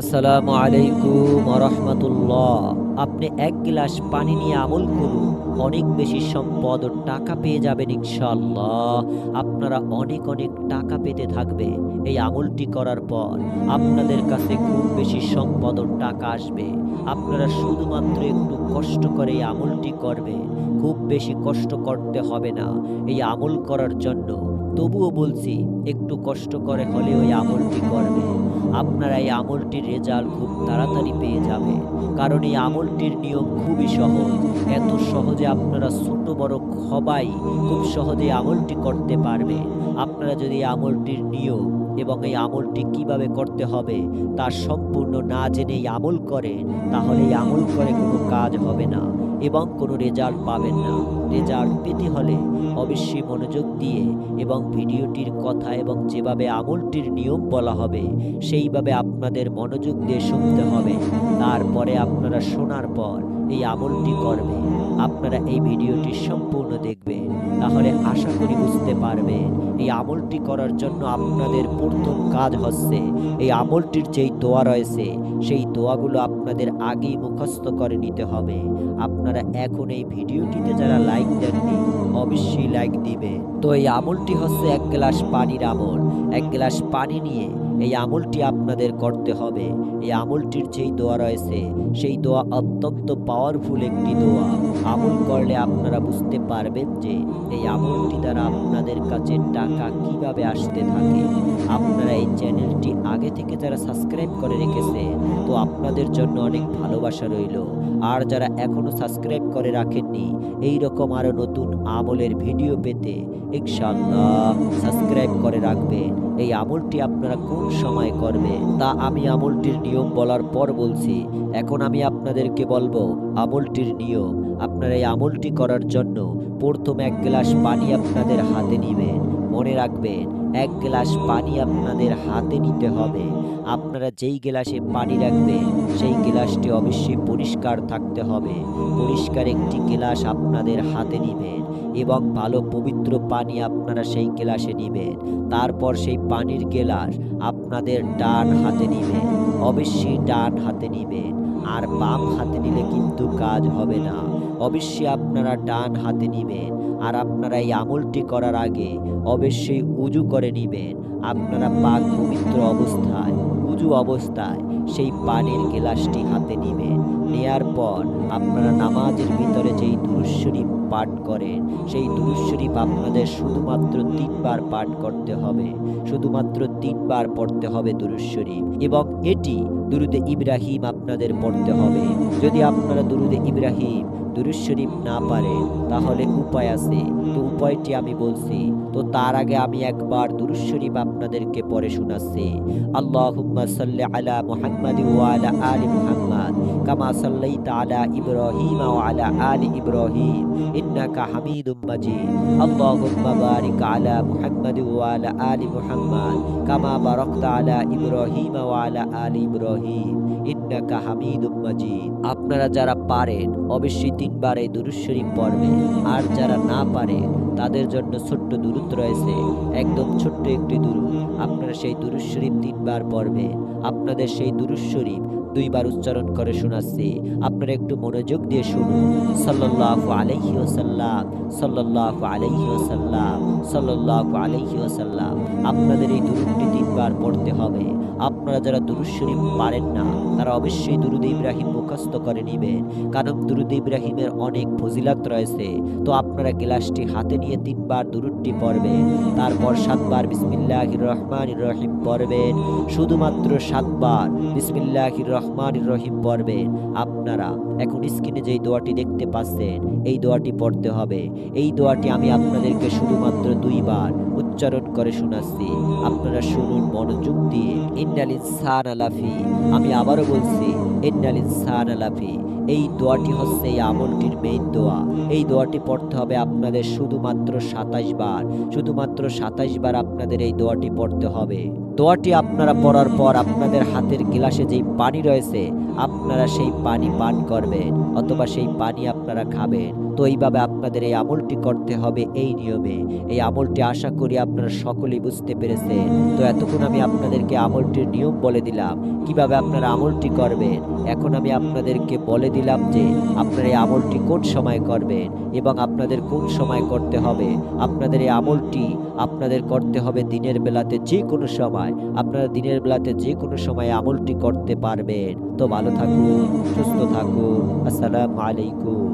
আসসালামু আলাইকুম রহমতুল্লাহ আপনি এক গ্লাস পানি নিয়ে আমল করুন, অনেক বেশি সম্পদ ও টাকা পেয়ে যাবেন ইনশাল্লাহ আপনারা অনেক অনেক টাকা পেতে থাকবে এই আমলটি করার পর। আপনাদের কাছে খুব বেশি সম্পদ ও টাকা আসবে। আপনারা শুধুমাত্র একটু কষ্ট করে এই আমলটি করবে খুব বেশি কষ্ট করতে হবে না। এই আমল করার জন্য তবুও বলছি, একটু কষ্ট করে হলেও এই আমলটি করবে। আপনারা এই আমলটির রেজাল্ট খুব তাড়াতাড়ি পেয়ে যাবে। কারণ এই আমলটির নিয়ম খুবই সহজ। এত সহজে আপনারা ছোট বড় সবাই খুব সহজে আমলটি করতে পারবে। আপনারা যদি আমলটির নিয়ম এবং এই আমলটি কীভাবে করতে হবে তা সম্পূর্ণ না জেনে আমল করেন, তাহলে এই আমল করে কোনো কাজ হবে না। এবং কোনো রেজাল্ট পাবেন না। রেজাল্ট পেতে হলে অবশ্যই মনোযোগ দিয়ে এবং ভিডিওটির কথা এবং যেভাবে আমলটির নিয়ম বলা হবে, সেইভাবে আপনাদের মনোযোগ দিয়ে শুনতে হবে। তারপরে আপনারা শোনার পর এই আমলটি করবে। আপনারা এই ভিডিওটি সম্পূর্ণ দেখবেন। তাহলে আশা করি বুঝতে পারবেন, এই আমলটি করার জন্য আপনাদের প্রথম কাজ হচ্ছে, এই আমলটির যেই দোয়া রয়েছে, সেই দোয়াগুলো আপনাদের আগেই মুখস্থ করে নিতে হবে। আপনারা এখন এই ভিডিওটিতে যারা লাইক দেননি, অবশ্যই লাইক দিবে। তো এই আমলটি হচ্ছে এক গ্লাস পানির আমল। এক গ্লাস পানি নিয়ে এই আমলটি আপনাদের করতে হবে। এই আমলটির যেই দোয়া রয়েছে, সেই দোয়া অত্যন্ত পাওয়ারফুল একটি দোয়া। আমল করলে আপনারা বুঝতে পারবেন যে এই আমলটি দ্বারা আপনাদের কাছে টাকা কীভাবে আসতে থাকে। আপনারা এই চ্যানেলটি আগে থেকে যারা সাবস্ক্রাইব করে রেখেছে, তো আপনাদের জন্য অনেক ভালোবাসা রইল। আর যারা এখনও সাবস্ক্রাইব করে রাখেননি এই রকম আরও নতুন আমলের ভিডিও পেতে ইনশাআল্লাহ সাবস্ক্রাইব করে রাখবেন। এই আমলটি আপনারা কোন সময় করবে। তা আমি আমলটির নিয়ম বলার পর বলছি, এখন আমি আপনাদেরকে বলব, আমলটির নিয়ম, আপনারা এই আমলটি করার জন্য প্রথম এক গ্লাস পানি আপনাদের হাতে নিবেন মনে রাখবেন, এক গ্লাস পানি আপনাদের হাতে নিতে হবে। আপনারা যেই গ্লাসে পানি রাখবেন, সেই গ্লাসটি অবশ্যই পরিষ্কার থাকতে হবে। পরিষ্কার একটি গ্লাস আপনাদের হাতে নিবেন। এবং ভালো পবিত্র পানি আপনারা সেই গ্লাসে নিবেন। তারপর সেই পানির গ্লাস আপনাদের ডান হাতে নিবেন। অবশ্যই ডান হাতে নিবেন। আর বাম হাতে নিলে কিন্তু কাজ হবে না। অবশ্যই আপনারা ডান হাতে নিবেন। আর আপনারা এই আমলটি করার আগে অবশ্যই উজু করে নিবেন। আপনারা পাক পবিত্র অবস্থায়, উজু অবস্থায় সেই পানির গ্লাসটি হাতে নিবেন। নেয়ার পর আপনারা নামাজের ভিতরে যেই দুরুশ্বরী পাঠ করেন। সেই দুরুশ্বরীফ আপনাদের শুধুমাত্র তিনবার পাঠ করতে হবে। শুধুমাত্র তিনবার পড়তে হবে দুরুশ্বরীফ এবং এটি দুরুদে ইব্রাহিম আপনাদের পড়তে হবে। যদি আপনারা দুরুদে ইব্রাহিম দুরুদ শরীফ না পারে, তাহলে উপায় আছে। তো উপায়টি আমি বলছি, তো তার আগে আমি একবার দুরুদ শরীফ আপনাদেরকে পড়ে শোনাচ্ছি। আল্লাহুম্মা সাল্লি আলা মুহাম্মাদ ওয়া আলা আলি মুহাম্মাদ, কামা সাল্লাইতা আলা ইব্রাহিম ওয়া আলা আলি ইব্রাহিম, ইন্নাকা হামিদুম মাজিদ। আল্লাহুম্মা বারিক আলা মুহাম্মাদ ওয়া আলা আলি মুহাম্মাদ, কামা বারাকতা আলা ইব্রাহিম ওয়া আলা আলি ইব্রাহিম। আপনারা যারা পারেন, অবশ্যই তিনবার এই দুরুদ শরীফ পড়বেন। আর যারা না পারেন, তাদের জন্য ছোট্ট দুরুদ রয়েছে। একদম ছোট্ট একটি দুরুদ। আপনারা সেই দুরুদ শরীফ তিনবার পড়বেন। আপনাদের সেই দুরুদ শরীফ দুইবার উচ্চারণ করে শোনাচ্ছি। আপনারা একটু মনোযোগ দিয়ে শুনুন। সাল্লাল্লাহু আলাইহি ওয়াসাল্লাম, সাল্লাল্লাহু আলাইহি ওয়াসাল্লাম, সাল্লাল্লাহু আলাইহি ওয়াসাল্লাম। আপনাদের এই দুরুদটি তিনবার পড়তে হবে। আপনারা যারা দুরুদ শরীফ পারেন না, তারা অবশ্যই দুরুদ ইব্রাহিম মুখস্থ করে নেবেন। কারণ দুরুদ ইব্রাহিমের অনেক ফজিলাত রয়েছে। তো আপনারা গ্লাসটি হাতে নিয়ে তিনবার দুরুদটি পড়বেন তারপর সাতবার বিসমিল্লাহির রহমানির রহিম পড়বেন শুধুমাত্র সাতবার বিসমিল্লাহির রহমানির রহিম পড়বেন আপনারা এখন স্ক্রিনে যেই দোয়াটি দেখতে পাচ্ছেন, এই দোয়াটি পড়তে হবে। এই দোয়াটি আমি আপনাদেরকে শুধুমাত্র দুইবার উচ্চারণ করে শোনাচ্ছি। আপনারা শুনুন মনোযোগ দিয়ে। ইন্নাল ইনসান আলাফি আমি আবারও বলছি ইন্নাল ইনসানা এই দোয়াটি হচ্ছে এই আমলটির মেইন দোয়া। এই দোয়াটি পড়তে হবে আপনাদের শুধুমাত্র সাতাশ বার। শুধুমাত্র সাতাশ বার আপনাদের এই দোয়াটি পড়তে হবে। দোয়াটি আপনারা পড়ার পর আপনাদের হাতের গ্লাসে যেই পানি রয়েছে, আপনারা সেই পানি পান করবেন অথবা সেই পানি আপনারা খাবেন। তো এইভাবে আপনাদের এই আমলটি করতে হবে এই নিয়মে। এই আমলটি আশা করি আপনারা সকলেই বুঝতে পেরেছেন। তো এতক্ষণ আমি আপনাদেরকে আমলটির নিয়ম বলে দিলাম। কীভাবে আপনারা আমলটি করবেন? এখন আমি আপনাদেরকে বলে দিলাম যে, আপনারা এই আমলটি কোন সময় করবেন এবং আপনাদের কোন সময় করতে হবে? আপনাদের এই আমলটি আপনাদের করতে হবে দিনের বেলাতে যে কোনো সময়। আপনারা দিনের বেলাতে যে কোনো সময় আমলটি করতে পারবেন। তো ভালো থাকুন, সুস্থ থাকুন। আসসালামু আলাইকুম।